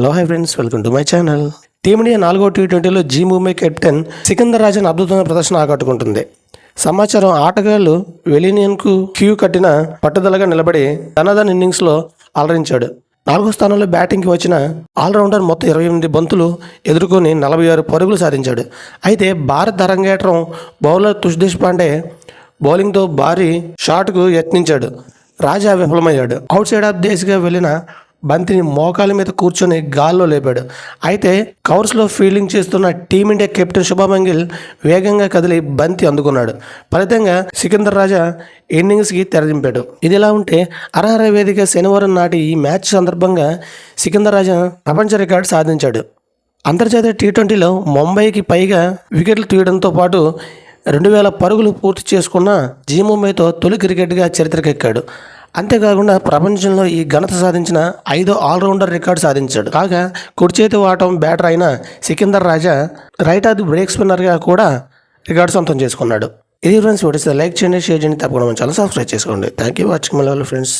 Hello hi friends welcome to my channel team India నాలుగో T ట్వంటీలో జీ Mumbai captain Sikandar Rajan అద్భుతమైన ప్రదర్శన ఆకట్టుకుంటుంది. సమాచారం ఆటగాళ్ళు వెలీనియన్కు క్యూ కట్టిన పట్టుదలగా నిలబడి తనదన్ ఇన్నింగ్స్లో అలరించాడు. నాలుగో స్థానంలో బ్యాటింగ్కి వచ్చిన ఆల్రౌండర్ మొత్తం ఇరవై ఎనిమిది బంతులు ఎదుర్కొని నలభై ఆరు పరుగులు సాధించాడు. అయితే భారత్ అరంగేట్రం బౌలర్ తుష్దేశ్ దేశపాండే బౌలింగ్తో భారీ షాట్కు యత్నించాడు. రాజా విఫలమయ్యాడు. అవుట్ సైడ్ ఆఫ్ దేశ్గా వెళ్ళిన బంతిని మోకాల మీద కూర్చొని గాల్లో లేపాడు. అయితే కవర్స్లో ఫీల్డింగ్ చేస్తున్న టీమిండియా కెప్టెన్ శుభమంగిల్ వేగంగా కదిలి బంతి అందుకున్నాడు. ఫలితంగా సికిందర్ రాజా ఇన్నింగ్స్కి తెరదింపాడు. ఇదిలా ఉంటే అర్హర వేదిక శనివారం నాటి ఈ మ్యాచ్ సందర్భంగా సికిందర్ రాజా ప్రపంచ రికార్డు సాధించాడు. అంతర్జాతీయ టీ ట్వంటీలో ముంబైకి పైగా వికెట్లు తీయడంతో పాటు రెండు వేల పరుగులు పూర్తి చేసుకున్న జీ ముంబైతో తొలి క్రికెట్గా చరిత్రకెక్కాడు. అంతేకాకుండా ప్రపంచంలో ఈ ఘనత సాధించిన ఐదో ఆల్రౌండర్ రికార్డు సాధించాడు. కాగా కుడిచేతి వాటం బ్యాటర్ అయిన Sikandar Raja right off the break స్పిన్నర్గా కూడా రికార్డు సొంతం చేసుకున్నాడు. ఇది ఫ్రెండ్స్ వీడియో లైక్ చేయండి షేర్ చేయండి తప్పకుండా మన ఛానల్ సబ్స్క్రైబ్ చేసుకోండి. థ్యాంక్ యూ వాచింగ్ మళ్ళీ ఫ్రెండ్స్